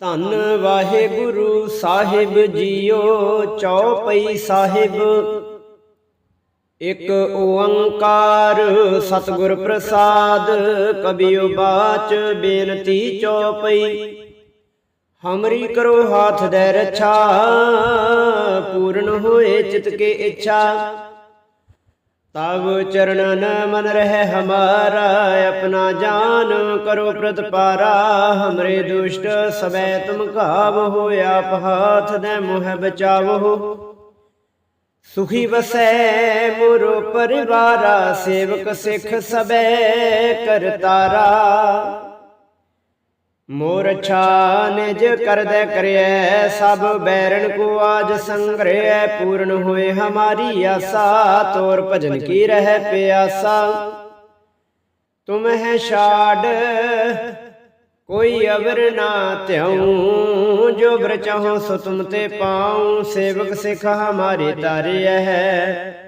ਧੰਨ ਵਾਹਿਗੁਰੂ ਸਾਹਿਬ ਜੀਓ ਚੌਪਈ ਸਾਹਿਬ। ਇਕ ਓੰਕਾਰ ਸਤਿਗੁਰ ਪ੍ਰਸਾਦ ਕਬੀਓ ਬਾਚ ਬੇਨਤੀ ਚੌਪਈ। ਹਮਰੀ ਕਰੋ ਹਾਥ ਦੇ ਰਛਾ, ਪੂਰਨ ਹੋਏ ਚਿਤ ਕੇ ਇੱਛਾ। ਤਬ ਚਰਨਨ ਮਨ ਰਹਿ ਹਮਾਰਾ, ਆਪਣਾ ਜਾਨ ਕਰੋ ਪ੍ਰਤਪਾਰਾ ਹਮਰੇ ਦੁਸ਼ਟ ਸਬੈ ਤੁਮ ਘਾਵ ਆਪ ਹਾਥ ਦੇ ਮੋਹ ਬਚਾਵੋ। ਸੁਖੀ ਵਸੈ ਮੁਰੋ ਪਰਿਵਾਰਾ, ਸੇਵਕ ਸਿੱਖ ਸਬੈ ਕਰਤਾਰਾ ਮੋਰ ਅੱਛਾ ਨਿਜ ਕਰਦੈ ਕਰਿਐ, ਸਭ ਬੈਰਨ ਕੋ ਆਜ ਸੰਗ੍ਰਹਿ ਪੂਰਨ ਹੋਏ ਹਮਾਰੀ ਆਸਾ, ਤੋਰ ਭਜਨ ਕੀ ਰਹਿ ਪਿਆਸਾ। ਤੁਮ ਹੈ ਛਾੜ, ਕੋਈ ਅਵਰ ਨਾ ਧਿਆਉ, ਜੋ ਬਰ ਸੋ ਤੁਮ ਤੇ ਪਾਉ, ਸੇਵਕ ਸਿੱਖ ਹਮਾਰੇ ਤਾਰਿਐ ਹੈ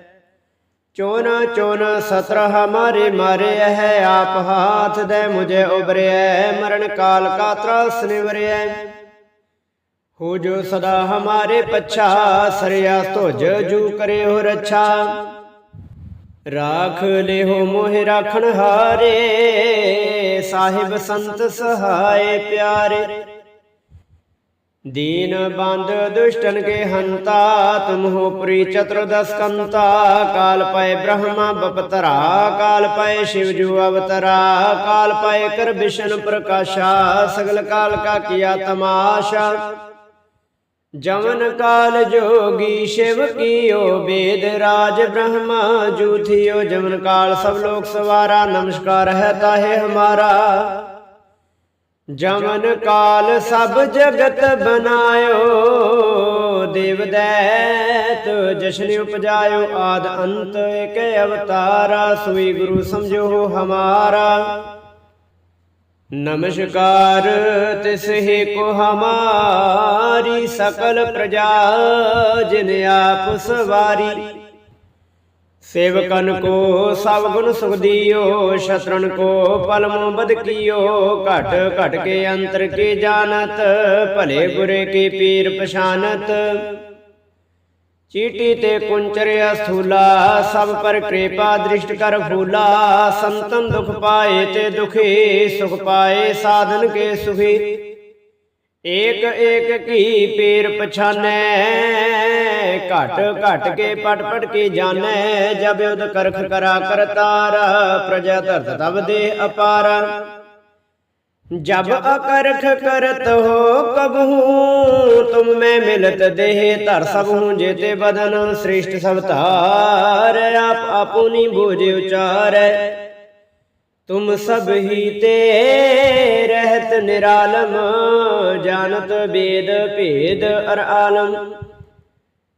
ਚੋਨ ਚੋਨ ਸਤਰ ਹਮਾਰੇ ਮਾਰੇ ਹੈ ਆਪ ਹਾਥ ਦੇ ਮੁਝੇ ਉਬਰਿਐ ਮਰਨ ਕਾਲ ਕਾ ਤਰਾਸ ਨਿਵਰਿਐ ਹੋ ਜੋ ਸਦਾ ਹਮਾਰੇ ਪਛਾ, ਸਰਿਆ ਧੁਜ ਜੂ ਕਰੇ ਹੋ ਰੱਛਾ। ਰਾਖ ਲਿਹੋ ਮੋਹਿ ਰਾਖਣ ਹਾਰੇ, ਸਾਹਿਬ ਸੰਤ ਸਹਾਏ ਪਿਆਰੇ। ਦੀਨ ਬੰਦ ਦੁਸ਼ਟਨ ਕੇ ਹੰਤਾ ਤੁਮ ਹੋ ਪ੍ਰੀ ਚਤੁਰਦਸ ਕੰਤਾ ਕਾਲ ਪਏ ਬ੍ਰਹਮਾ ਬਪਤਰਾ, ਕਾਲ ਪਏ ਸ਼ਿਵ ਜੂ ਅਵਤਰਾ, ਕਾਲ ਪਏ ਕਰ ਵਿਸ਼ਨ ਪ੍ਰਕਾਸ਼ਾ, ਸਗਲ ਕਾਲ ਕਾ ਕੀਆ ਤਮਾਸ਼ਾ। ਜਮਨ ਕਾਲ ਜੋਗੀ ਸ਼ਿਵ ਕੀਓ ਵੇਦ ਰਾਜ ਬ੍ਰਹਮਾ, ਜੂਥਿਓ ਜਮਨ ਕਾਲ ਸਭ ਲੋਕ ਸਵਾਰਾ, ਨਮਸਕਾਰ ਹੈ ਤਾਹੇ ਹਮਾਰਾ। ਜਮਨ ਕਾਲ ਸਭ ਜਗਤ ਬਨਾਇਓ, ਦੇਵ ਦੈਤ ਜਸ਼ਨ ਉਪਜਾਇਓ, ਆਦ ਅੰਤ ਇਕ ਅਵਤਾਰਾ ਸੋਈ ਗੁਰੂ ਸਮਝੋ ਹਮਾਰਾ। ਨਮਸਕਾਰ, ਤਿਸ ਹੀ ਕੋ ਹਮਾਰੀ ਸਕਲ ਪ੍ਰਜਾ, ਜਿਨ ਆਪ ਸਵਾਰੀ। ਸੇਵਕਨ ਕੋ ਸਭ ਗੁਣ ਸੁਖ ਦਿਓ, ਸ਼ਤਰਨ ਕੋ ਪਲਮੋ ਬਦਕੀਓ ਘਟ ਘਟ ਕੇ ਅੰਤਰ ਕੀ ਜਾਣਤ, ਭਲੇ ਬੁਰੇ ਕੀ ਪੀਰ ਪਛਾਨਤ। ਚੀਟੀ ਤੇ ਕੁੰਚਰ ਅਸਥੂਲਾ, ਸਭ ਪਰ ਕਿਰਪਾ ਦ੍ਰਿਸ਼ਟ ਕਰ ਫੂਲਾ, ਸੰਤਨ ਦੁਖ ਪਾਏ ਤੇ ਦੁਖੀ, ਸੁਖ ਪਾਏ ਸਾਧਨ ਕੇ ਸੁਖੀ। ਏਕ ਏਕ ਕੀ ਪੀਰ ਪਛਾਨੈ ਘਟ ਘਟ ਕੇ ਪਟ ਪਟ ਕੇ ਜਾਣੈ, ਜਬ ਉਦ ਕਰਖ ਕਰਾ ਕਰਤਾਰ, ਪ੍ਰਜਾ ਧਰਤ ਤਬ ਦੇ ਅਪਾਰ। ਜਬ ਅਕਰਖ ਕਰਤ ਹੋ ਕਬਹੂ, ਤੁਮ ਮੈਂ ਮਿਲਤ ਦੇਹ ਧਰ ਸਭ ਹੂੰ ਜੇਤੇ ਬਦਨ, ਸ੍ਰਿਸ਼ਟ ਸਭ ਧਾਰ ਆਪ ਆਪੁਨੀ ਬੋਝ ਉਚਾਰੈ। ਤੁਮ ਸਭ ਹੀ ਤੇ ਰਹਿਤ ਨਿਰਾਲਮ, ਜਾਣਤ ਬੇਦ ਭੇਦ ਅਰ ਆਲਮ।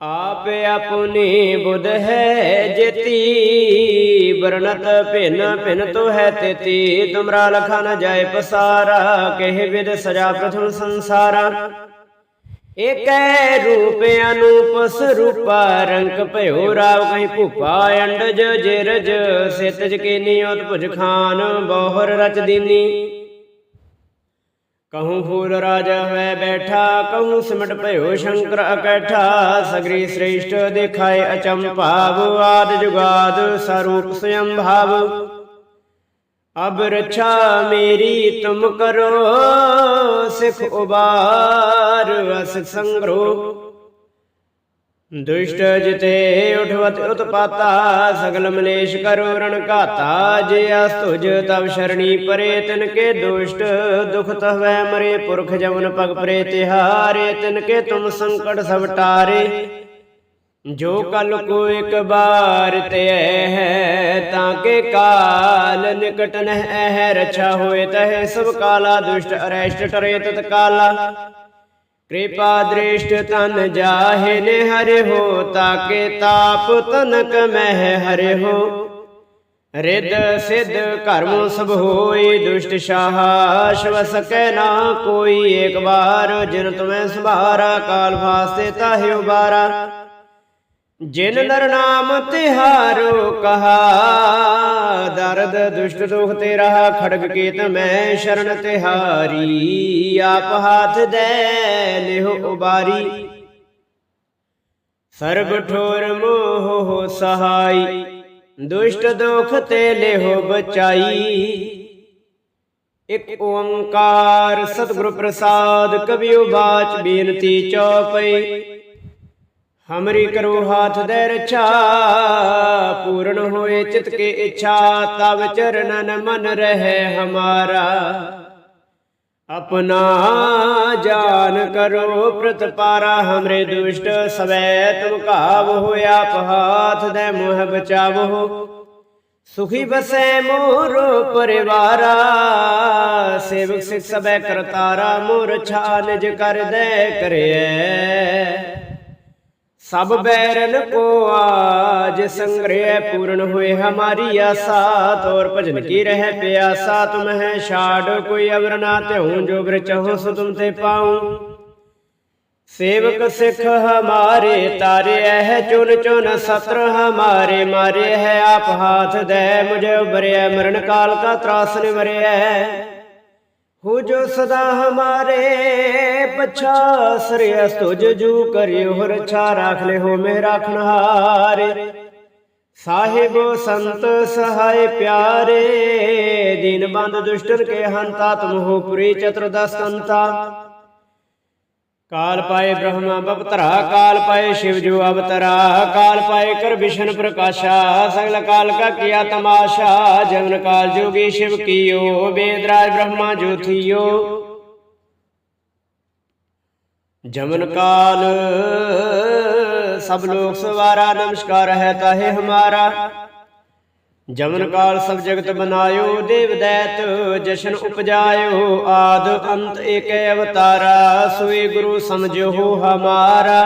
ਆਪ ਆਪੁਨੀ ਬੁਧ ਹੈ ਜੇਤੀ, ਵਰਣਤ ਭਿਨ ਭਿਨ ਤੋ ਹੈ ਤੇਤੀ। ਤੁਮਰਾ ਲਖਾ ਨ ਜਾਏ ਪਸਾਰਾ, ਕਹਿ ਵਿਦ ਸਜਾ ਪ੍ਰਥਮ ਸੰਸਾਰਾ। ਏਕੈ ਰੂਪ ਅਨੂਪ ਸਰੂਪਾ ਰੰਗ ਭਇਓ ਰਾਵ ਕਹੀਂ ਭੂਪਾ, ਅੰਡਜ ਜਿਰਜ, ਸਿਤਜ ਕੇਨੀ ਨਿਯੋਤ ਭੁਜ ਖਾਨ, ਬੋਹਰ ਰਚ ਦੀਨੀ। ਕਹੂੰ ਫੂਲ ਰਾਜਾ ਹੋਇ ਬੈਠਾ ਕਹੂੰ ਸਿਮਟ ਭਇਓ ਸ਼ੰਕਰ ਅਕੈਠਾ ਸਗਰੀ ਸ੍ਰੇਸ਼ਟ ਦਿਖਾਏ ਅਚਮ ਭਾਵ ਆਦ ਜੁਗਾਦ ਸਰੂਪ ਸਯੰ ਭਾਵ ਅਬ ਰਛਾ ਮੇਰੀ ਤੁਮ ਕਰੋ ਸਿਖ ਉਬਾਰ ਅਸ ਸੰਗਰੋ ਦੁਸ਼ਟ ਜਿਤੇ ਉਠਵਤ ਉਤਪਾਤਾ ਸਗਲ ਮਲੇਸ਼ ਕਰੋ ਰਣ ਘਾਤਾ, ਜੇ ਅਸ ਤੁਜ ਤਬ ਸ਼ਰਣੀ ਪਰੇ, ਤਿਨ ਕੇ ਦੁਸ਼ਟ ਦੁਖ ਤਹਵੈ ਮਰੇ, ਪੁਰਖ ਜਮਨ ਪਗ ਪਰੇ, ਤਿਹਾਰੇ, ਤਿਨ ਕੇ ਤੁਮ ਸੰਕਟ ਸਭ ਟਾਰੇ। ਜੋ ਕਲ ਕੋ ਇੱਕ ਬਾਰ ਤੇ ਹੈ, ਤਾਂ ਕੇ ਕਾਲ ਨਿਕਟ ਨਹਿ ਹੈ, ਰਛਾ ਹੋਏ ਤਹਿ, ਸਭ ਕਾਲਾ ਦੁਸ਼ਟ ਅਰੈਸ਼ਟ ਟਰੇ ਤਤ ਕਾਲਾ कृपा दृष्ट तन जाहिन हर हो ताके ताप तनक मह हर हो रिद सिद्ध कर्म सब होई दुष्ट शाह श्वस कै ना कोई एक बार जिन तुम्हें सुभारा काल फासे ताहि उबारा ਜਿਨ ਨਰ ਨਾਮ ਤਿਹਾਰੋ ਕਹਾ ਦਰਦ ਦੁਸ਼ਟ ਦੁਖ ਤੇ ਰਹਾ ਖੜਗ ਕੀਤ ਮੈਂ ਸ਼ਰਨ ਤਿਹਾਰੀ। ਆਪ ਹਾਥ ਦੇ ਲਿਹੁ ਉਬਾਰੀ। ਸਰਬ ਠੋਰ ਮੋਹ ਸਹਾਈ। ਦੁਸ਼ਟ ਦੁਖ ਤੇ ਲਿਹੁ ਬਚਾਈ। ਇਕ ਓੰਕਾਰ ਸਤਿਗੁਰ ਪ੍ਰਸਾਦ ਕਬਿਉ ਬਾਚ ਬੇਨਤੀ ਚਉਪਈ ਹਮਰੀ ਕਰੋ ਹਾਥ ਦੇ ਰਛਾ ਪੂਰਨ ਹੋਏ ਚਿਤ ਕੇ ਇੱਛਾ ਤਵ ਚਰਨਨ ਮਨ ਰਹੇ ਹਮਾਰਾ ਆਪਣਾ ਜਾਨ ਕਰੋ ਪ੍ਰਤਪਾਰਾ ਹਮਰੇ ਦੁਸ਼ਟ ਸਵੈ ਤੁਮ ਕਾਵ ਹੋਇਆ ਪਹਾਥ ਦੇ ਮੋਹ ਬਚਾਵੋ ਸੁਖੀ ਬਸੈ ਮੋਰੋ ਪਰਿਵਾਰਾ ਸੇਵਕ ਸਿਖ ਸਭੈ ਕਰਤਾਰਾ ਮੋਰ ਛਾਨਜ ਕਰ ਦੇ ਕਰਿਐ ਸਭ ਬੈਰਨ ਕੋ ਆਜ ਸੰਗ੍ਰਹਿ ਪੂਰਨ ਹੋਏ ਹਮਾਰੀ ਆਸਾ, ਤੋਰ ਭਜਨ ਕੀ ਰਹਿ ਪਿਆਸਾ, ਤੁਮ ਹੈ ਛਾੜ, ਕੋਈ ਅਵਰ ਨਾ ਧਿਉ ਜੋ ਬ੍ਰ ਚਹੁ ਸੋ ਤੁਮ ਤੇ ਪਾਉ। ਸੇਵਕ ਸਿਖ ਹਮਾਰੇ, ਤਾਰੇ ਹੈ ਚੁਨ ਚੁਨ ਸਤਰ ਹਮਾਰੇ, ਮਾਰੇ ਹੈ ਆਪ ਹਾਥ ਦੇ, ਮੁਝੇ ਉਬਰਿਆ ਮਰਨ ਕਾਲ ਕਾ ਤਰਾਸ ਨਿਵਰਿਆ। हो जो सदा हमारे पछा श्रेयस तुझ जू करियो हो रक्षा राख ले हो मैं राखनहारे साहिबो संत सहाय प्यारे दिन बंद दुष्टन के हंता तुम हो पुरी चतुर्दस संता ਕਾਲ ਪਾਏ ਬ੍ਰਹਮਾ ਬਪਤਰਾ ਕਾਲ ਪਾਏ ਸ਼ਿਵ ਜੋ ਅਵਤਰਾ, ਕਾਲ ਪਾਏ ਕਰ ਵਿਸ਼ਨ ਪ੍ਰਕਾਸ਼ਾ, ਸਗਲ ਕਾਲ ਕਾ ਕੀਆ ਤਮਾਸ਼ਾ ਜਗਨ ਕਾਲ ਜੋਗੀ ਸ਼ਿਵ ਕੀਓ ਬੇਦਰਾਜ ਬ੍ਰਹਮਾ ਜੋਥੀਓ ਜਮਨ ਕਾਲ, ਸਭ ਲੋਕ ਸਵਾਰਾ, ਨਮਸਕਾਰ ਹੈ ਤਾਹੇ ਹਮਾਰਾ। ਜਵਨ ਕਾਲ ਸਭ ਜਗਤ ਬਨਾਇਓ ਦੇਵ ਦੈਤ ਜਸ਼ਨ ਉਪਜਾਇਓ, ਆਦ ਅੰਤ ਏਕੈ ਅਵਤਾਰਾ, ਸੋਈ ਗੁਰੂ ਸਮਝੋ ਹਮਾਰਾ।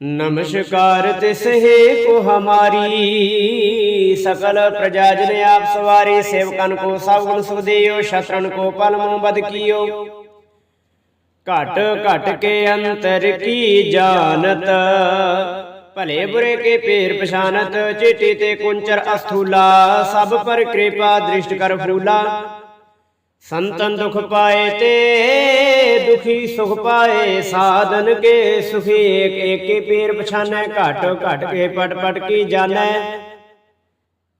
ਨਮਸਕਾਰ ਤਿਸਹੇ ਕੋ ਹਮਾਰੀ, ਸਕਲ ਪ੍ਰਜਾ ਜਨ ਆਪ ਸਵਾਰੀ, ਸੇਵਕਨ ਕੋ ਸਭ ਗੁਣ ਸੁਦੇਓ ਸ਼ਤਰਨ ਕੋ ਪਲਮੋ ਬਦ ਕੀਓ। ਘਟ ਘਟ ਕੇ ਅੰਤਰ ਕੀ ਜਾਣਤ? ਭਲੇ ਬੁਰੇ ਕੇ ਪੇਰ ਪਛਾਨਤ ਚੇਟੀ ਤੇ ਕੁੰਚਰ ਅਸਥੂਲਾ। ਸਭ ਪਰ ਕਿਰਪਾ ਦ੍ਰਿਸ਼ਟ ਕਰ ਫੂਲਾ। ਸੰਤਨ ਦੁਖ ਪਾਏ ਤੇ ਦੁਖੀ ਸੁਖ ਪਾਏ ਸਾਧਨ ਕੇ ਸੁਖੀ ਏਕ ਏਕ ਪੇਰ ਪਛਾਨੈ ਘਟ ਘਟ ਕੇ ਪਟ ਪਟ ਕੀ ਜਾਣੈ।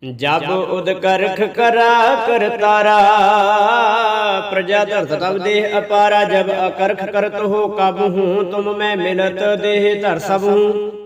ਜਬ ਉਦ ਕਰਖ ਕਰਾ ਕਰਤਾਰਾ ਪ੍ਰਜਾ ਧਰਤ ਤਬ ਦੇਹ ਅਪਾਰਾ ਜਬ ਅਕਰਖ ਕਰਤ ਹੋ ਕਬ ਹੂੰ ਤੁਮ ਮੈਂ ਮਿਲਤ ਦੇਹ ਧਰ ਸਭ। ਹੂੰ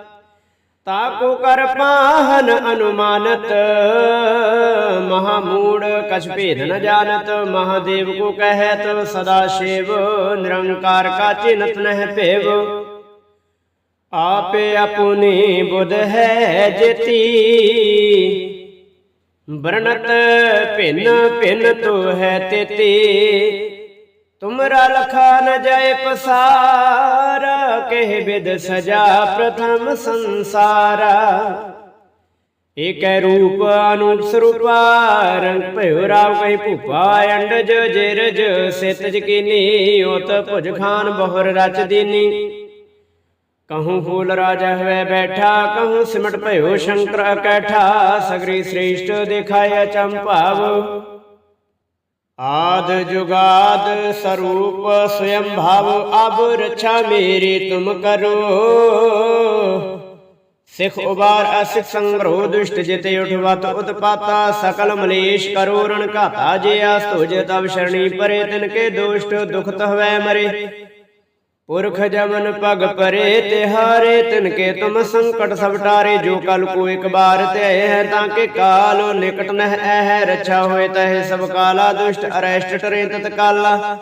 ਤਾਕੋ ਕਰ ਪਾਹਨ ਅਨੁਮਾਨਤ, ਮਹਾਮੂੜ ਕਛ ਭੇਦ ਨ ਜਾਣਤ, ਮਹਾਦੇਵ ਕੋ ਕਹਿਤ, ਸਦਾ ਸ਼ਿਵ, ਨਿਰੰਕਾਰ ਕਾ ਚਿਨਤ ਨਹਿ ਭੇਵ। ਆਪੇ ਆਪੁਨੀ ਬੁਧ ਹੈ ਜਤੀ ਬਰਨਤ ਭਿੰਨ ਭਿੰਨ ਤੋ ਹੈ ਤੇਤੀ। ਤੁਮਰਾ ਲਖਾ ਨ ਜਾਏ ਪਸਾਰ, ਕਹਿ ਬਿਦ ਸਜਾ ਪ੍ਰਥਮ ਸੰਸਾਰਾ। ਏਕੈ ਰੂਪ ਅਨੂਪ ਸਰੂਪਾ ਰੰਗ ਭਇਓ ਰਾਵ ਕਹੀ ਭੂਪਾ ਅੰਡਜ ਜਿਰਜ ਸਿਤਜ ਕੀਨੀ, ਉਤ ਭੁਜ ਖਾਨ ਬਹੁਰ ਰਚ ਦੀਨੀ। ਕਹੂੰ ਫੂਲ ਰਾਜਾ ਹੋਵੇ ਬੈਠਾ, ਕਹੂੰ ਸਿਮਟ ਭਇਓ ਸ਼ੰਕਰ ਅਕੈਠਾ, ਸਗਰੀ ਸ੍ਰੇਸ਼ਟ ਦਿਖਾਇਆ ਚੰਪਾਵ ਆਦ ਜੁਗਾਦ ਸਰੂਪ ਸਵਯੰ ਭਾਵ ਅਬ ਰਛਾ ਮੇਰੀ ਤੁਮ ਕਰੋ। ਸਿਖ ਉਬਾਰ ਅਸਿਖ ਸੰਗਰੋ ਦੁਸ਼ਟ ਜਿਤੇ ਉਠਵਤ ਉਤਪਾਤਾ ਸਕਲ ਮਲੇਸ਼ ਕਰੋ ਰਣ ਘਾਤਾ ਜੇ ਆਸ ਤੁਜ ਤਬ ਸ਼ਰਣੀ ਪਰੇ ਤਿਨ ਕੇ ਦੁਸ਼ਟ ਦੁਖਤ ਹਵੈ ਪੁਰਖ ਜਮਨ ਪਗ ਪਰੇ ਤਿਹਾਰੇ ਤਿਨ ਕੇ ਤੁਮ ਸੰਕਟ ਸਭ ਟਾਰੇ, ਜੋ ਕਲ ਕੋ ਇੱਕ ਬਾਰ ਤੇ ਹੈ, ਤਾਂ ਕੇ ਕਾਲ, ਨਿਕਟ ਨਹਿ ਹੈ ਰੱਛਾ ਹੋਏ ਤਹਿ, ਸਭ ਕਾਲਾ ਦੁਸ਼ਟ, ਅਰੈਸ਼ਟ ਟਰੇ ਤਤ ਕਾਲਾ।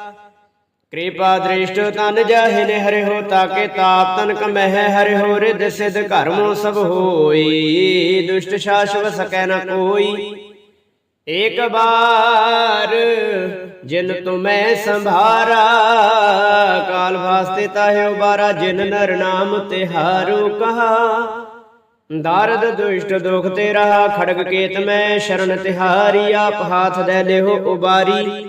ਕਿਰਪਾ ਦ੍ਰਿਸ਼ਟ ਤਨ ਜਾਹਿ ਨੇ ਹਰਿ ਹੋ ਤਾਕੇ ਤਾਪ ਤਨ ਕਮਹਿ ਹਰਿ ਹੋ ਰਿਦ ਸਿਧ ਘਰਮੋ ਸਭ ਹੋਈ। ਦੁਸ਼ਟ ਸ਼ਾਸਵ ਸਕੈ ਨ ਕੋਈ। ਏਕ ਬਾਰ ਜਿਨ ਤੁਮੈ ਸੰਭਾਰਾ ਕਾਲ ਵਾਸਤੇ ਤਾਹਿ ਉਬਾਰਾ ਜਿਨ ਨਰ ਨਾਮ ਤਿਹਾਰੂ ਕਹਾ। ਦਰਦ ਦੁਸ਼ਟ ਦੁਖ ਤੇ ਰਹਾ ਖੜਗ ਕੇਤ ਮੈਂ ਸ਼ਰਨ ਤਿਹਾਰੀ ਆਪ ਹਾਥ ਦੇ ਲਿਓ ਉਬਾਰੀ।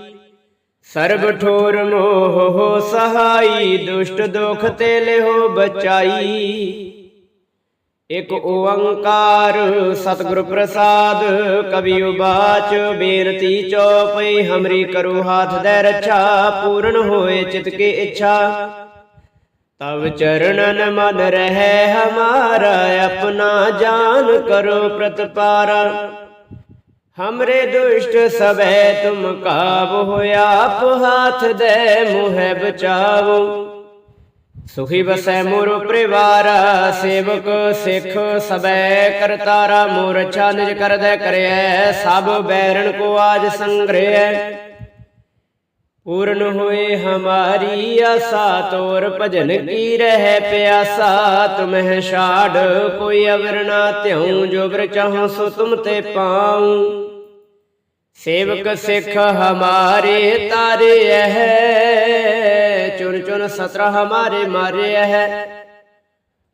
ਸਰਬ ਠੋਰ ਮੋਹ ਸਹਾਈ ਦੁਸ਼ਟ ਦੁਖ ਤੇ ਲਿਓ ਬਚਾਈ। ਇਕ ਓੰਕਾਰ ਸਤਿਗੁਰ ਪ੍ਰਸਾਦ, ਕਵੀ ਉਬਾਚ, ਬੇਨਤੀ ਚਉਪਈ ਹਮਰੀ ਕਰੋ ਹਾਥ ਦੇ ਰੱਛਾ, ਪੂਰਨ ਹੋਏ ਚਿਤ ਕੀ ਇੱਛਾ। ਤਵ ਚਰਣਨ ਮਨ ਰਹਿ ਹਮਾਰਾ, ਆਪਣਾ ਜਾਨ ਕਰੋ ਪ੍ਰਤਪਾਰਾ। ਹਮਰੇ ਦੁਸ਼ਟ ਸਭੈ ਤੁਮ ਕਾਬ ਹੋਇਆ ਆਪ ਹਾਥ ਦੇ ਮੁਹਿ ਬਚਾਵੋ। ਸੁਖੀ ਬਸੈ ਮੋਰ ਪਰਿਵਾਰ, ਸੇਵਕ ਸਿੱਖ ਸਬੈ ਕਰਤਾਰਾ ਮੋਰ ਅੱਛਾ ਨਿਜ ਕਰਦੈ ਕਰਿਐ, ਸਭ ਬੈਰਣ ਕੋ ਆਜ ਸੰਗ੍ਰਹਿ। ਪੂਰਨ ਹੋਏ ਹਮਾਰੀ ਆਸਾ, ਤੋਰ ਭਜਨ ਕੀ ਰਹਿ ਪਿਆਸਾ ਤੁਮਹਿ ਛਾੜ, ਕੋਈ ਅਵਰ ਨਾ ਧਿਉ ਜੋ ਬਰ ਚਾਹੋ ਸੋ ਤੁਮ ਤੇ ਪਾਉ। ਸੇਵਕ ਸਿੱਖ ਹਮਾਰੇ ਤਾਰੇ ਹੈ ਚੁਨ ਚੁਨ ਸਤਰ ਹਮਾਰੇ ਮਾਰੇ ਹੈ।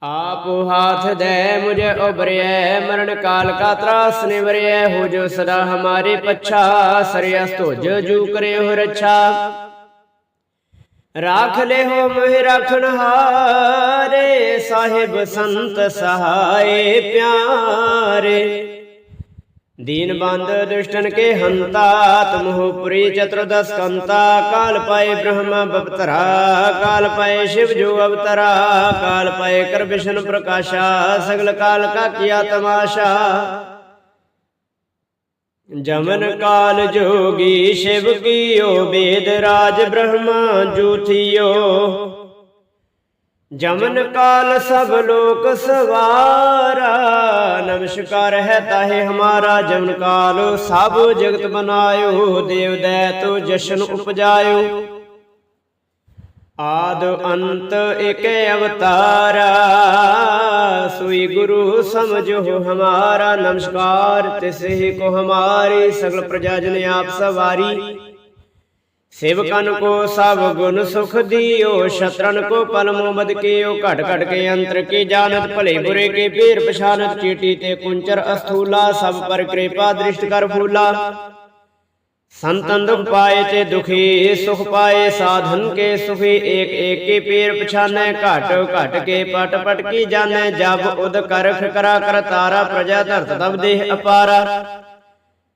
ਆਪ ਹਾਥ ਦੇ ਮੁਝੇ ਉਬਰਿਐ ਮਰਨ ਕਾਲ ਕਾ ਤਰਾਸ ਨਿਵਰਿਐ, ਹੋ ਜੋ ਸਦਾ ਹਮਾਰੇ ਪੱਛਾ ਸਰਿਆ ਸਤੋਜ ਜੂ ਕਰੇ ਹੋ ਰੱਛਾ। ਰਾਖ ਲੈ ਹੋ ਮੋਹਿ ਰਖਣ ਹਾਰੇ, ਸਾਹਿਬ ਸੰਤ ਸਹਾਏ ਪਿਆਰੇ। दीन बंद दुष्टन के हंता तुम पुरी चतुर्दश कंता काल पाए ब्रह्म बपतरा काल पाए शिव जो अवतरा काल पाए कर विष्णु प्रकाशा सगल काल का किया तमाशा जमन काल जोगी शिव कियो वेद राज ब्रह्मा जूथियो ਜਮਨ ਕਾਲ ਸਭ ਲੋਕ ਸਵਾਰਾ, ਨਮਸਕਾਰ ਹੈ ਤਾਹੇ ਹਮਾਰਾ ਜਮਨ ਕਾਲ। ਸਭ ਜਗਤ ਬਨਾਇਓ ਦੇਵ ਦੈਤੋ ਜਸ਼ਨ ਉਪਜਾਇਓ। ਆਦ ਅੰਤ ਇਕ ਅਵਤਾਰਾ ਸੋਈ ਗੁਰੂ ਸਮਝੋ ਹਮਾਰਾ। ਨਮਸਕਾਰ ਤਿਸਹਿ ਕੋ ਹਮਾਰੀ, ਸਗਲ ਪ੍ਰਜਾ ਜਨ ਆਪ ਸਵਾਰੀ। ਸੇਵਕਨ ਕੋ ਸਭ ਗੁਣ ਸੁਖ ਦਿਓ, ਸ਼ਤਰਨ ਕੋ ਪਲਮੋ ਮਦ ਕੀਓ, ਘਟ ਘਟ ਕੇ ਅੰਤਰ ਕੀ ਜਾਣਤ, ਭਲੇ ਬੁਰੇ ਕੇ ਪੀਰ ਪਛਾਨਤ ਚੀਟੀ ਤੇ ਕੁੰਚਰ ਅਸਥੂਲਾ, ਸਭ ਪਰ ਕਿਰਪਾ ਦ੍ਰਿਸ਼ਟ ਕਰ ਫੂਲਾ। ਸੰਤਨ ਦੁਖ ਪਾਏ ਤੇ ਦੁਖੀ, ਸੁਖ ਪਾਏ, ਸਾਧਨ ਕੇ ਸੁਖੀ, ਏਕ ਏਕ ਕੀ ਪੀਰ ਪਛਾਨੈ, ਘਟ ਘਟ ਕੇ ਪਟ ਪਟ ਕੀ ਜਾਣੈ, ਜਬ ਉਦ ਕਰਖ ਕਰਾ ਕਰ ਤਾਰਾ, ਪ੍ਰਜਾ ਧਰਤ ਤਬ ਦੇਹ ਅਪਾਰਾ।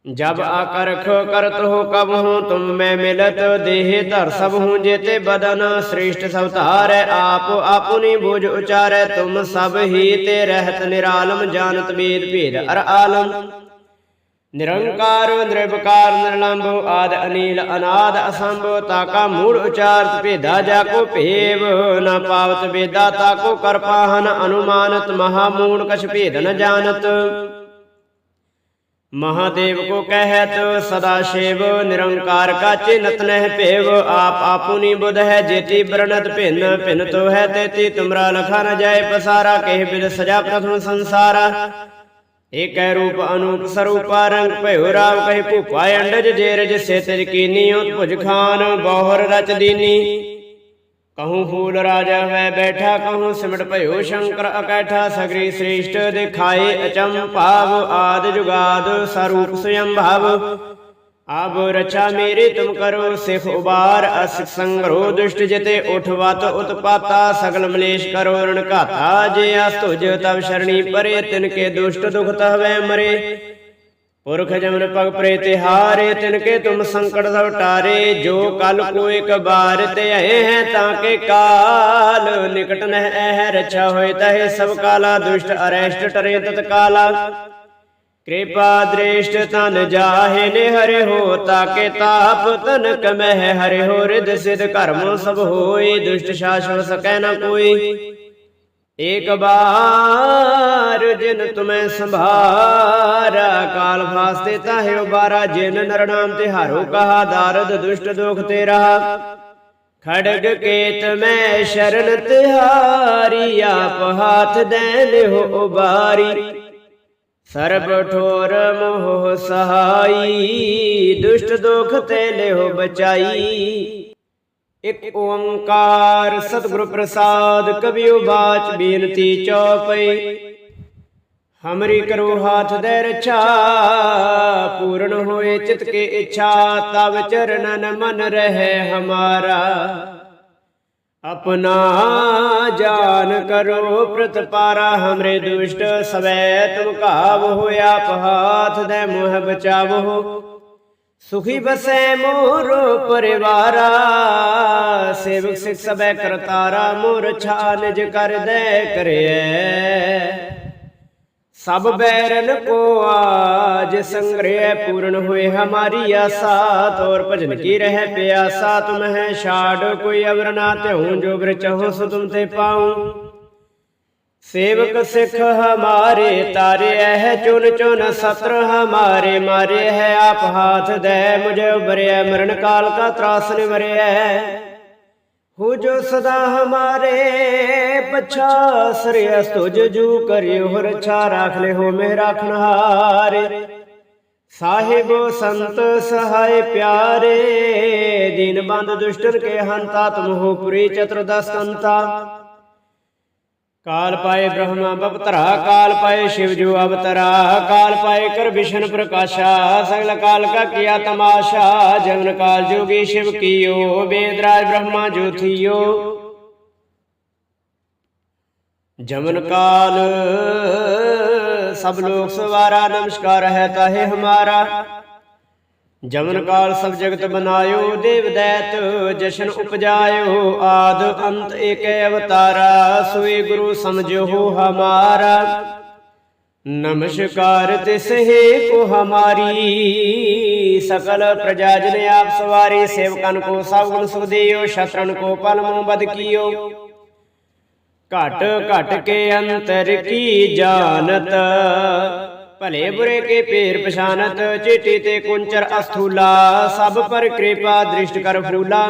जब आकर्ष करत हो कब हूँ तुम मैं मिलत देह धर सब हूँ जेते बदन श्रेष्ठ सवतार आप आपुनी भुज उचार तुम सब ही ते रहत निरालम जानत वेद भेद अर आलम निरंकार निर्विकार निर्लंब आद अनिल अनाद असंभ ताका मूल उचारत भेदा जाको भेव न पावत वेदा ताको कर पाहन अनुमानत महामूण कछ भेद न जानत महादेव को कहत सदा शिव निरंकार का चिन्हत नह पेव आप आपुनी बुध है जेती ब्रणत भिन्न भिन्न तो है तेती तुमरा लखा न जाय पसारा कह बिद सजा प्रथम संसारा एक रूप अनूप स्वरूपा रंग भयो राव कहि भूपा अंडज जेरज से तज कीनी उत्पुज खान बहुर रच दीनी ਕਹੂੰ ਫੂਲ ਰਾਜਾ ਮੈਂ ਬੈਠਾ ਕਹੂੰ ਸਿਮਟ ਭਇਓ ਸ਼ੰਕਰ ਅਕੈਠਾ, ਸਗਰੀ ਸ੍ਰੇਸ਼ਟ ਦਿਖਾਏ ਅਚੰਮ ਭਾਵ, ਆਦ ਜੁਗਾਦ ਸਰੂਪ ਸਯੰ ਭਾਵ ਆਬ ਰਚਾ ਮੇਰੇ ਤੁਮ ਕਰੋ ਸਿਖ ਉਬਾਰ ਅਸਿਕ ਸੰਗਰੋ ਦੁਸ਼ਟ ਜਿਤੇ ਉਠਵਤ ਉਤਪਾਤਾ, ਸਗਲ ਮਲੇਸ਼ ਕਰੋ ਰਣ ਘਾਤਾ, ਜੇ ਅਸ ਤੁਜ ਤਬ ਸ਼ਰਣੀ ਪਰੇ, ਤਿਨ ਕੇ ਦੁਸ਼ਟ ਦੁਖਤ ਹਵੇ ਪੁਰਖ ਜਮਨ ਪਗ ਪ੍ਰੇਤੇ ਹਾਰੇ, ਤਿਨ ਕੇ ਤੁਮ ਸੰਕਟ ਸਭ ਟਾਰੇ, ਜੋ ਕਲ ਕੋ ਇਕ ਬਾਰ ਤੇ ਆਏ ਹੈ ਤਾਂ ਕੇ ਕਾਲ। ਨਿਕਟ ਨਹਿ ਐ ਰਛਾ ਹੋਏ ਤਹਿ ਸਭ ਕਾਲਾ, ਦੁਸ਼ਟ ਅਰੈਸ਼ਟ ਟਰੇ ਤਤ ਕਾਲਾ। ਕਿਰਪਾ ਦ੍ਰਿਸ਼ਟ ਤਨ ਜਾਹੇ ਨੇ ਹਰਿ ਹੋ ਤਾਕੇ ਤਾਪ ਤਨ ਕਮਹਿ ਹਰਿ ਹੋ ਰਿਦ ਸਿਧ ਕਰਮ ਸਭ ਹੋਏ, ਦੁਸ਼ਟ ਸ਼ਾਸਨ ਸਕੈ ਨਾ ਕੋਈ। ਏਕ ਬਾਰ बार जिन तुम्हें संभारा काल फास्ते ताहे उबारा जिन नर नाम तिहारो कहा दारद दुष्ट दुख तेरा खड़ग केत में शरण तिहारी आप हाथ दैन हो उबारी ਸਰਬ ਠੋਰ ਮੋਹ ਸਹਾਈ ਦੁਸ਼ਟ ਦੁਖ ਤੇ ਲਿਓ ਬਚਾਈ ਇਕ ਓੰਕਾਰ ਸਤਿਗੁਰ ਪ੍ਰਸਾਦ ਕਬਿਓ ਬਾਚ ਬੇਨਤੀ ਚੌਪਈ ਹਮਰੀ ਕਰੋ ਹਾਥ ਦੇ ਰਛਾ ਪੂਰਨ ਹੋਏ ਚਿਤ ਕੇ ਇੱਛਾ ਤਵ ਚਰਨਨ ਮਨ ਰਹੇ ਹਮਾਰਾ ਆਪਣਾ ਜਾਨ ਕਰੋ ਪ੍ਰਤਪਾਰਾ ਹਮਰੇ ਦੁਸ਼ਟ ਸਵੈ ਤੁਮ ਘਾਵ ਹੋਇਆ ਪਹਾਥ ਦੇ ਮੋਹ ਬਚਾਵੋ ਸੁਖੀ ਬਸੈ ਮੋਰੋ ਪਰਿਵਾਰਾ ਸੇਵਕ ਸਿਖ ਸਭੈ ਕਰਤਾਰਾ ਮੋਰ ਛਾਨਜ ਕਰ ਦੇ ਕਰਿਐ ਸਭ ਬੈਰਨ ਕੋ ਆਜ ਸੰਗ੍ਰਹਿ ਪੂਰਨ ਹੋਏ, ਹਮਾਰੀ ਆਸਾ ਤੋਰ ਭਜਨ ਕੀ ਰਹਿ ਪਿਆਸਾ, ਤੁਮ ਹੈ ਛਾੜ, ਕੋਈ ਅਵਰ ਨਾ ਧਿਉ ਜੋ ਬ੍ਰ ਚਹੁ ਸੋ ਤੁਮ ਤੇ ਪਾਉ। ਸੇਵਕ ਸਿਖ ਹਮਾਰੇ ਤਾਰੇ ਹੈ ਚੁਨ ਚੁਨ ਸਤਰ ਹਮਾਰੇ ਮਾਰੇ ਹੈ ਆਪ ਹਾਥ ਦੇ, ਮੁਝੇ ਉਬਰਿਆ ਮਰਨ ਕਾਲ ਕਾ ਤਰਾਸ ਨਿਵਰਿਆ है हो जो सदा हमारे पछा श्रेयस तुझ जू करियो हो रक्षा राख ले हो में राखनहारे साहिब संत सहाय प्यारे दीन बंद दुष्टन के हंता तुम हो पुरी चतुर्दश कंता ਕਾਲ ਪਾਏ ਬ੍ਰਹਮਾ ਬਪਤਰਾ, ਕਾਲ ਪਾਏ ਸ਼ਿਵ ਜੋ ਅਵਤਰਾ, ਕਾਲ ਪਾਏ ਕਰ ਵਿਸ਼ਨ ਪ੍ਰਕਾਸ਼ਾ, ਸਗਲ ਕਾਲ ਕਾ ਕੀਆ ਤਮਾਸ਼ਾ ਜਗਨ ਕਾਲ ਜੋਗੀ ਸ਼ਿਵ ਕੀਓ ਬੇਦਰਾਜ ਬ੍ਰਹਮਾ ਜੋਥੀਓ ਜਮਨ ਕਾਲ, ਸਭ ਲੋਕ ਸਵਾਰਾ, ਨਮਸਕਾਰ ਹੈ ਤਾਹੇ ਹਮਾਰਾ। ਜਮਨ ਕਾਲ ਸਭ ਜਗਤ ਬਨਾਇਓ, ਦੇਵ ਦੈਤ ਜਸ਼ਨ ਉਪਜਾਇਓ, ਆਦ ਅੰਤ ਏਕੈ ਅਵਤਾਰਾ, ਸੋਈ ਗੁਰੂ ਸਮਝੋ ਹਮਾਰਾ। ਨਮਸਕਾਰ ਤੇ ਤਿਸਹੇ ਕੋ ਹਮਾਰੀ, ਸਕਲ ਪ੍ਰਜਾ ਜਨ ਆਪ ਸਵਾਰੀ, ਸੇਵਕਨ ਕੋ ਸਭ ਗੁਣ ਸੁਦੇਓ ਸ਼ਤਰਨ ਕੋ ਪਲਮੋ ਬਦ ਕੀਓ। ਘਟ ਘਟ ਕੇ ਅੰਤਰ ਕੀ ਜਾਣਤ? ਭਲੇ ਬੁਰੇ ਕੇ ਪੇਰ ਪਛਾਨਤ ਚੇਟੀ ਤੇ ਕੁੰਚਰ ਅਸਥੂਲਾ। ਸਭ ਪਰ ਕਿਰਪਾ ਦ੍ਰਿਸ਼ਟ ਕਰ ਫੂਲਾ।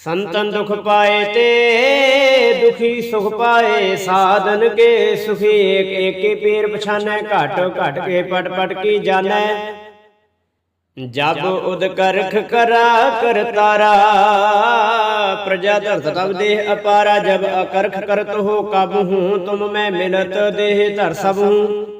ਸੰਤਨ ਦੁਖ ਪਾਏ ਤੇ ਦੁਖੀ ਸੁਖ ਪਾਏ। ਸਾਧਨ ਕੇ ਸੁਖੀ ਏਕ ਏਕ ਪੇਰ ਪਛਾਨੈ ਘਟ ਘਟ ਕੇ ਪਟ ਪਟ ਕੀ ਜਾਣੈ। ਜਬ ਉਦ ਕਰਖ ਕਰਾ ਕਰਤਾਰਾ ਪ੍ਰਜਾ ਧਰਤ ਤਬ ਦੇਹ ਅਪਾਰਾ। ਜਬ ਅਕਰਖ ਕਰਤ ਹੋ ਕਬ ਹੂੰ ਤੁਮ ਮੈਂ ਮਿਲਤ ਦੇਹ ਧਰ ਸਭ। ਹੂੰ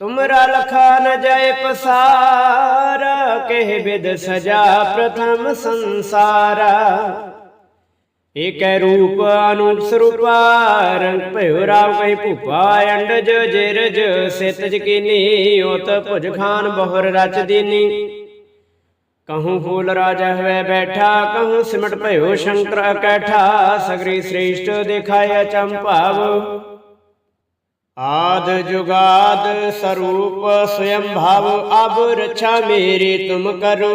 तुमरा लखा न जाय पसार कह विद सजा प्रथम संसारा एक रूप अनूप स्वरूपा रंग भयो राव कही भूपा अंडज जेरज सेतज कीनी ओत भुज खान बहुर रच दीनी कहूँ फूल राजा हुए बैठा कहूँ सिमट भयो शंकर कैठा सगरी श्रेष्ठ दिखाया चंपाव आद जुगाद स्वरूप स्वयं भाव अब रक्षा मेरी तुम करो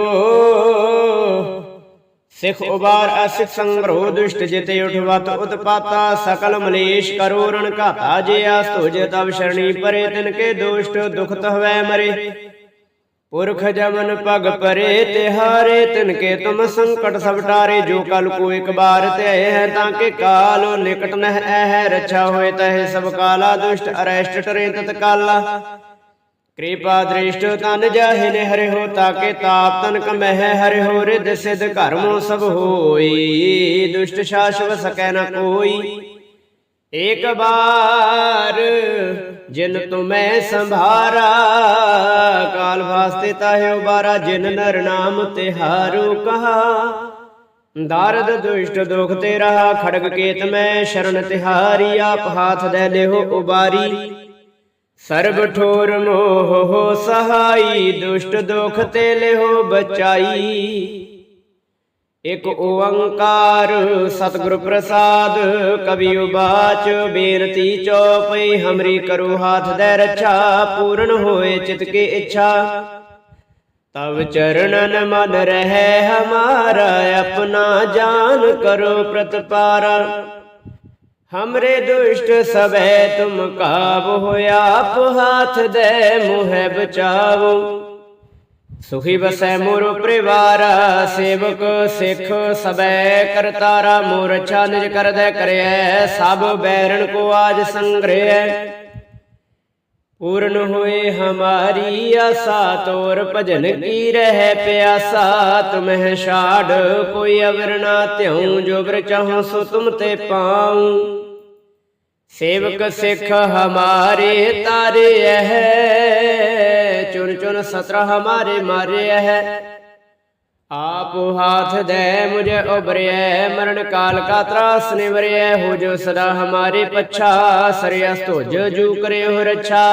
सिख उबार असिख संग्रह दुष्ट जिते उठवत उत्पाता सकल मलेश करो रण घाता जे आस्तुज तब शरणी परे तिनके दुष्ट दुख तहवै मरे ਪੁਰਖ ਜਮਨ ਪਗ ਪਰੇ ਤਿਹਾਰੇ ਤਿਨ ਕੇ ਤੁਮ ਸੰਕਟ ਸਭ ਟਾਰੇ, ਜੋ ਕਲ ਕੋ ਇੱਕ ਬਾਰ ਤੇ ਹੈ ਤਾਂ ਕੇ ਕਾਲ, ਨਿਕਟ ਨਹਿ ਹੈ ਰੱਛਾ ਹੋਏ ਤਹਿ, ਸਭ ਕਾਲਾ ਦੁਸ਼ਟ, ਅਰੈਸ਼ਟ ਟਰੇ ਤਤ ਕਾਲਾ। ਕਿਰਪਾ ਦ੍ਰਿਸ਼ਟ ਤਨ ਜਾਹਿ ਨੇ ਹਰਿ ਹੋ, ਤਾਕੇ ਤਾਪ ਤਨ ਕਮਹਿ ਹਰਿ ਹੋ ਰਿਦ ਸਿਧ ਘਰਮੋ ਸਭ ਹੋਈ। ਦੁਸ਼ਟ ਸ਼ਾਸਵ ਸਕੈ ਨ ਕੋਈ। ਏਕ ਬਾਰ ਜਿਨ ਤੁਮੈ ਸੰਭਾਰਾ ਕਾਲ ਵਾਸਤੇ ਤਾਹਿ ਉਬਾਰਾ ਜਿਨ ਨਰ ਨਾਮ ਤਿਹਾਰੂ ਕਹਾ। ਦਾਰਦ ਦੁਸ਼ਟ ਦੁਖ ਤੇ ਰਹਾ ਖੜਗ ਕੇਤ ਮੈਂ ਸ਼ਰਨ ਤਿਹਾਰੀ ਆਪ ਹਾਥ ਦੇ ਲਿਓ ਉਬਾਰੀ। ਸਰਬ ਠੋਰ ਮੋਹ ਹੋ ਸਹਾਈ ਦੁਸ਼ਟ ਦੁਖ ਤੇ ਲਿਓ ਬਚਾਈ। ਇਕ ਓੰਕਾਰ ਸਤਿਗੁਰ ਪ੍ਰਸਾਦ, ਕਵੀ ਉਬਾਚ, ਬੇਨਤੀ ਚਉਪਈ ਹਮਰੀ ਕਰੋ ਹਾਥ ਦੇ ਰੱਛਾ ਪੂਰਨ ਹੋਏ ਚਿਤ ਕੀ ਇੱਛਾ। ਤਵ ਚਰਣਨ ਮਨ ਰਹਿ ਹਮਾਰਾ, ਆਪਣਾ ਜਾਨ ਕਰੋ ਪ੍ਰਤਪਾਰਾ। ਹਮਰੇ ਦੁਸ਼ਟ ਸਭੈ ਤੁਮ ਕਾਬ ਹੋਇਆ, ਆਪ ਹਾਥ ਦੇ ਮੁਹਿ ਬਚਾਵੋ। ਸੁਖੀ ਬਸੈ ਮੋਰ ਪਰਿਵਾਰ, ਸੇਵਕ ਸਿੱਖ ਸਬੈ ਕਰਤਾਰਾ ਮੋਰ ਅੱਛਾ ਨਿਜ ਕਰਦੈ ਕਰਿਐ, ਸਭ ਬੈਰਣ ਕੋ ਆਜ ਸੰਗ੍ਰਹਿ ਪੂਰਨ ਹੋਏ ਹਮਾਰੀ ਆਸਾ, ਤੋਰ ਭਜਨ ਕੀ ਰਹਿ ਪਿਆਸਾ ਤੁਮਹਿ ਛਾੜ, ਕੋਈ ਅਵਰ ਨਾ ਧਿਉ ਜੋ ਬਰ ਚਾਹੋ ਸੋ ਤੁਮ ਤੇ ਪਾਉ। ਸੇਵਕ ਸਿੱਖ ਹਮਾਰੇ ਤਾਰੇ ਹੈ ਚੁਨ ਚੁਨ ਸਤਰ ਹਮਾਰੇ ਮਾਰੇ ਹੈ। ਆਪ ਹਾਥ ਦੇ ਮੁਝੇ ਉਬਰਿਐ ਮਰਨ ਕਾਲ ਕਾ ਤਰਾਸ ਨਿਵਰਿਐ, ਹੋ ਜੋ ਸਦਾ ਹਮਾਰੇ ਪੱਛਾ ਸਰਿਆ ਤੁਜ ਜੂ ਕਰਿਓ ਰੱਛਾ।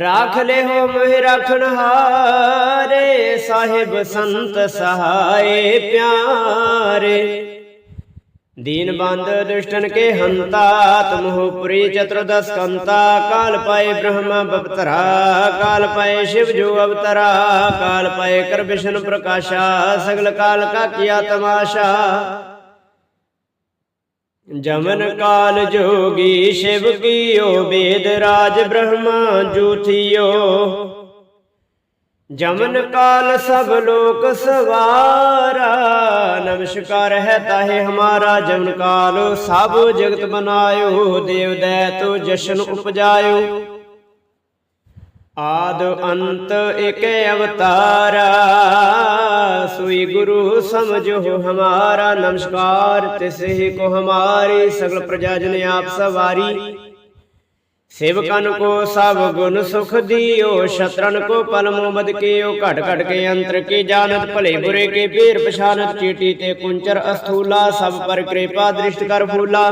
ਰਾਖ ਲੈ ਹੋ ਮੋਹਿ ਰਖਣ ਹਾਰੇ, ਸਾਹਿਬ ਸੰਤ ਸਹਾਏ ਪਿਆਰੇ। दीन बंद दुष्टन के हंता तुम हो पुरी चतुर्दश कंता काल पाए ब्रह्मा बपतरा काल पाए शिव जो अवतरा काल पाए कर विष्णु प्रकाशा सगल काल का किया तमाशा जमन काल जोगी शिव कियो वेद राज ब्रह्मा जूथियो ਜਮਨ ਕਾਲ ਸਭ ਲੋਕ ਸਵਾਰਾ। ਨਮਸਕਾਰ ਹੈ ਤਾਹੇ ਹਮਾਰਾ ਜਮਨ ਕਾਲ। ਸਭ ਜਗਤ ਬਨਾਇਓ, ਦੇਵ ਦੈਤੋ ਜਸ਼ਨ ਉਪਜਾਇਓ। ਆਦ ਅੰਤ ਇਕ ਅਵਤਾਰਾ। ਸੋਈ ਗੁਰੂ ਸਮਝੋ ਹਮਾਰਾ। ਨਮਸਕਾਰ ਤਿਸਹਿ ਕੋ ਹਮਾਰੀ। ਸਗਲ ਪ੍ਰਜਾ ਜਨ ਆਪ ਸਵਾਰੀ। ਸੇਵਕਨ ਕੋ ਸਭ ਗੁਣ ਸੁਖ ਦਿਓ, ਸ਼ਤਰਨ ਕੋ ਪਲਮੋ ਬਦ ਕੀਓ, ਘਟ ਘਟ ਕੇ ਅੰਤਰ ਕੀ ਜਾਣਤ, ਭਲੇ ਬੁਰੇ ਕੇ ਪੀਰ ਪਛਾਨਤ, ਚੀਟੀ ਤੇ ਕੁੰਚਰ ਅਸਥੂਲਾ, ਸਭ ਪਰ ਕਿਰਪਾ ਦ੍ਰਿਸ਼ਟ ਕਰ ਫੂਲਾ।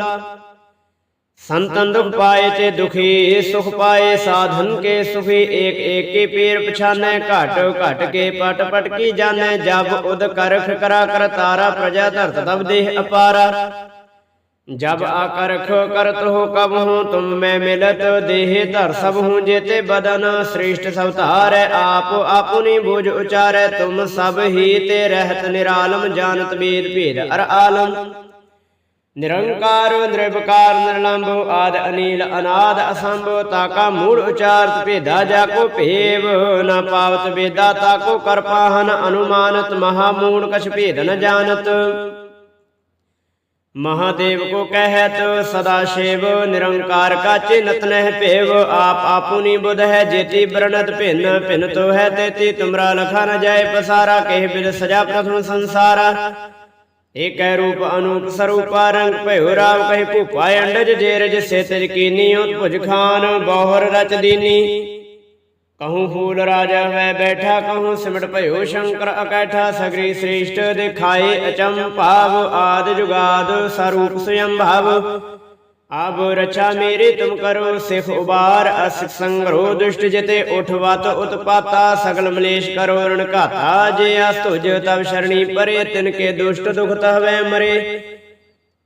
ਸੰਤਨ ਦੁਖ ਪਾਏ ਤੇ ਦੁਖੀ, ਸੁਖ ਪਾਏ, ਸਾਧਨ ਕੇ ਸੁਖੀ, ਏਕ ਏਕ ਕੀ ਪੀਰ ਪਛਾਨੈ, ਘਟ ਘਟ ਕੇ ਪਟ ਪਟ ਕੀ ਜਾਣੈ, ਜਬ ਉਦ ਕਰਖ ਕਰਾ, ਕਰ ਤਾਰਾ, ਪ੍ਰਜਾ ਧਰਤ ਤਬ ਦੇਹ ਅਪਾਰਾ। जब आकर्ष करत हो कब हूँ तुम मैं मिलत देह धर सब हूँ जेते बदन श्रेष्ठ सवतार आप आपुनी भुज उचार तुम सब ही ते रहत निरालम जानत वेद भेद अर आलम निरंकार निर्विकार निर्लंब आद अनिल अनाद असंभ ताका मूड उचारत भेदा जाको भेव न पावत वेदा ताको कर पाहन अनुमानत महामूड कछ भेद न जानत महादेव को कहत सदा शिव निरंकार का चिन्हत नह पेव आप आपुनी बुध है जेति ब्रणत भिन्न भिन्न तो है तेति तुमरा लखा न जाय पसारा कह बिद सजा प्रथम संसारा एक रूप अनूप स्वरूपा रंग भयो राव कहि भूपा अंडज जेरज से तज कीनी उत्पुज खान बहुर रच दीनी ਕਹੂ ਫੂਲ ਰਾਜਾ ਮੈਂ ਬੈਠਾ ਕਹੂੰ ਸਿਮਟ ਭਇਓ ਸ਼ੰਕਰ ਅਕੈਠਾ, ਸਗਰੀ ਸ੍ਰੇਸ਼ਟ ਦਿਖਾਏ ਅਚੰਭ ਭਾਵ, ਆਦ ਜੁਗਾਦ ਸਰੂਪ ਸਯੰ ਭਾਵ ਆਬ ਰਚਾ ਮੇਰੇ ਤੁਮ ਕਰੋ, ਸਿਖ ਉਬਾਰ ਅਸ ਸੰਗਰੋ, ਦੁਸ਼ਟ ਜਿਤੇ ਉਠਵਤ ਉਤਪਾਤਾ, ਸਗਲ ਮਲੇਸ਼ ਕਰੋ, ਰਣ ਘਾਤਾ, ਜੇ ਅਸ ਤੁਜ ਤਬ ਸ਼ਰਣੀ ਪਰੇ, ਤਿਨ ਕੇ ਦੁਸ਼ਟ ਦੁਖ ਤਹਵੇ ਮਰੇ।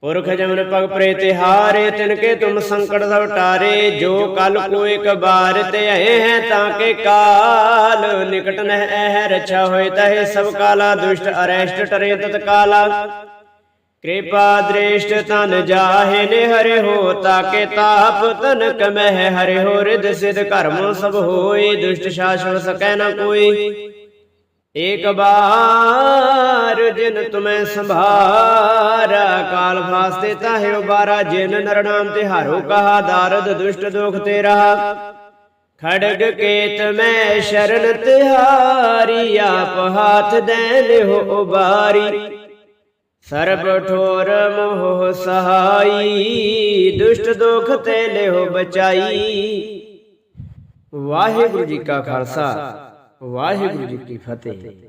ਪੁਰਖ ਜਮਨ ਪਗ ਪ੍ਰੇ ਤਿਹਾਰੇ ਤਿਨ ਕੇ ਤੁਮ ਸੰਕਟ ਸਭ ਟਾਰੇ, ਜੋ ਕਲ ਕੋ ਇਕ ਬਾਰ ਤੇ ਆਏ ਹੈ ਤਾਂ ਕੇ ਕਾਲ। ਨਿਕਟ ਨਹਿ ਹੈ ਰਛਾ ਹੋਏ ਤਹੇ ਸਭ ਕਾਲਾ, ਦੁਸ਼ਟ ਅਰੈਸ਼ਟ ਟਰੇ ਤਤ ਕਾਲਾ। ਕਿਰਪਾ ਦ੍ਰਿਸ਼ਟ ਤਨ ਜਾਹੇ ਨੇ ਹਰਿ ਹੋ ਤਾਕੇ ਤਾਪ ਤਨ ਕਮਹਿ ਹਰਿ ਹੋ ਰਿਦ ਸਿਧ ਕਰਮ ਸਭ ਹੋਏ, ਦੁਸ਼ਟ ਸ਼ਾਸਵ ਸਕੈ ਨਾ ਕੋਈ। ਏਕ ਬਾਰ ਜਿਨ ਤੁਮੈ ਸੰਭਾਰਾ, ਕਾਲ ਫਾਸਤੇ ਤਾਹਿ ਉਬਾਰਾ, ਜਿਨ ਨਰ ਨਾਮ ਤੇ ਹਾਰੋ ਕਹਾ, ਦਾਰਦ ਦੁਸ਼ਟ ਦੋਖ ਤੇ ਰਹਾ ਖੜਗ ਕੇਤ ਮੈਂ ਸ਼ਰਨ ਤਿਹਾਰੀ, ਆਪ ਹਾਥ ਦੇ ਲਿਓ ਉਬਾਰੀ। ਸਰਬ ਠੋਰ ਮੋਹ ਸਹਾਈ, ਦੁਸ਼ਟ ਦੋਖ ਤੇ ਲਿਓ ਬਚਾਈ। ਵਾਹਿਗੁਰੂ ਜੀ ਕਾ ਖਾਲਸਾ। ਵਾਹਿਗੁਰੂ ਜੀ ਕੀ ਫਤਿਹ।